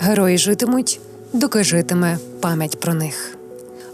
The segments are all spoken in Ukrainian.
Герої житимуть, доки житиме пам'ять про них.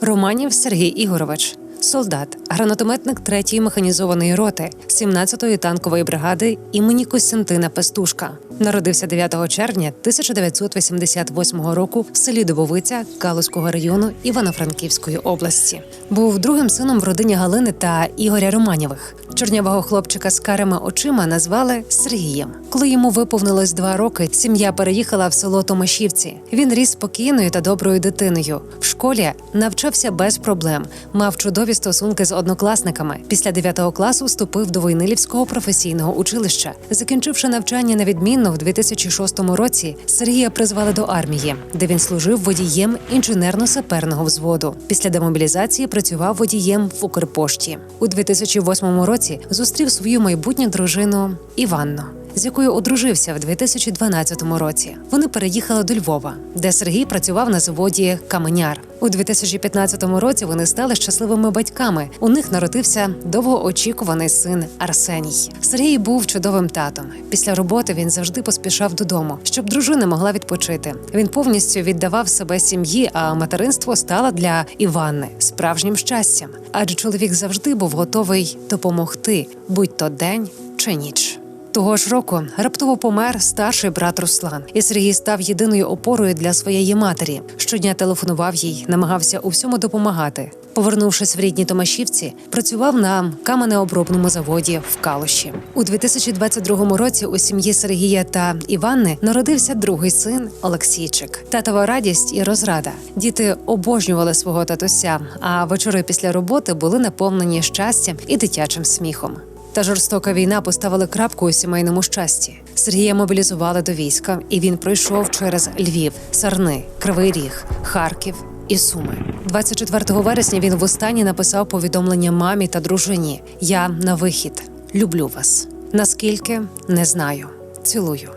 Романів Сергій Ігорович, солдат, гранатометник 3-ї механізованої роти 17-ї танкової бригади імені Костянтина Пестушка. Народився 9 червня 1988 року в селі Дубовиця Калузького району Івано-Франківської області. Був другим сином в родині Галини та Ігоря Романєвих. Чорнявого хлопчика з карими очима назвали Сергієм. Коли йому виповнилось два роки, сім'я переїхала в село Томашівці. Він ріс спокійною та доброю дитиною. В школі навчався без проблем, мав чудові стосунки з однокласниками. Після 9 класу вступив до Войнилівського професійного училища. Закінчивши навчання на відмінно в 2006 році, Сергія призвали до армії, де він служив водієм інженерно-саперного взводу. Після демобілізації працював водієм в Укрпошті. У 2008 році зустрів свою майбутню дружину Іванну. З якою одружився в 2012 році. Вони переїхали до Львова, де Сергій працював на заводі Каменяр. У 2015 році вони стали щасливими батьками. У них народився довгоочікуваний син Арсеній. Сергій був чудовим татом. Після роботи він завжди поспішав додому, щоб дружина могла відпочити. Він повністю віддавав себе сім'ї, а материнство стало для Іванни справжнім щастям, адже чоловік завжди був готовий допомогти, будь то день чи ніч. Того ж року раптово помер старший брат Руслан, і Сергій став єдиною опорою для своєї матері. Щодня телефонував їй, намагався у всьому допомагати. Повернувшись в рідні Томашівці, працював на каменеобробному заводі в Калуші. У 2022 році у сім'ї Сергія та Іванни народився другий син Олексійчик. Татова радість і розрада. Діти обожнювали свого татуся, а вечори після роботи були наповнені щастям і дитячим сміхом. Та жорстока війна поставила крапку у сімейному щасті. Сергія мобілізували до війська, і він пройшов через Львів, Сарни, Кривий Ріг, Харків і Суми. 24 вересня він востаннє написав повідомлення мамі та дружині: Я на вихід, люблю вас. Наскільки не знаю. Цілую.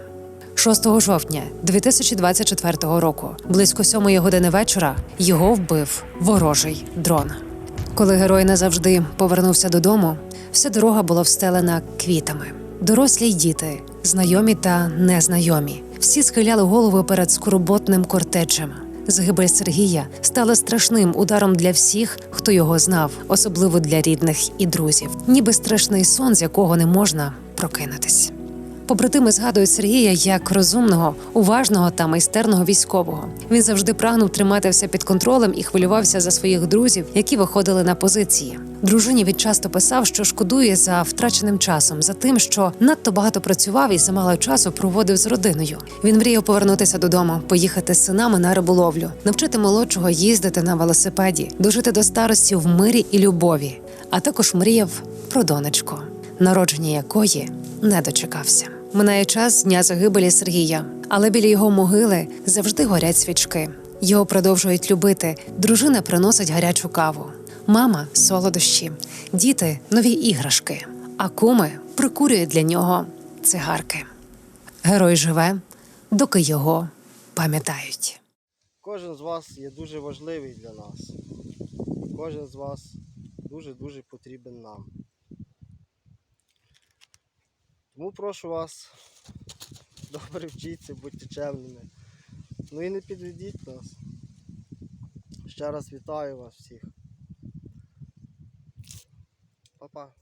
6 жовтня 2024 року, близько сьомої години вечора, його вбив ворожий дрон. Коли герой назавжди повернувся додому, вся дорога була встелена квітами. Дорослі й діти, знайомі та незнайомі, всі схиляли голови перед скорботним кортеджем. Загибель Сергія стала страшним ударом для всіх, хто його знав, особливо для рідних і друзів, ніби страшний сон, з якого не можна прокинутись. Побратими згадують Сергія як розумного, уважного та майстерного військового. Він завжди прагнув тримати під контролем і хвилювався за своїх друзів, які виходили на позиції. Дружині він часто писав, що шкодує за втраченим часом, за тим, що надто багато працював і замало часу проводив з родиною. Він мріяв повернутися додому, поїхати з синами на риболовлю, навчити молодшого їздити на велосипеді, дожити до старості в мирі і любові. А також мріяв про донечку, народження якої не дочекався. Минає час дня загибелі Сергія, але біля його могили завжди горять свічки. Його продовжують любити. Дружина приносить гарячу каву, мама солодощі, діти нові іграшки, а куми прикурюють для нього цигарки. Герой живе, доки його пам'ятають. Кожен з вас є дуже важливий для нас. Кожен з вас дуже-дуже потрібен нам. Тому прошу вас, добре вчіться, будьте чемними. Ну і не підведіть нас. Ще раз вітаю вас всіх. Па-па.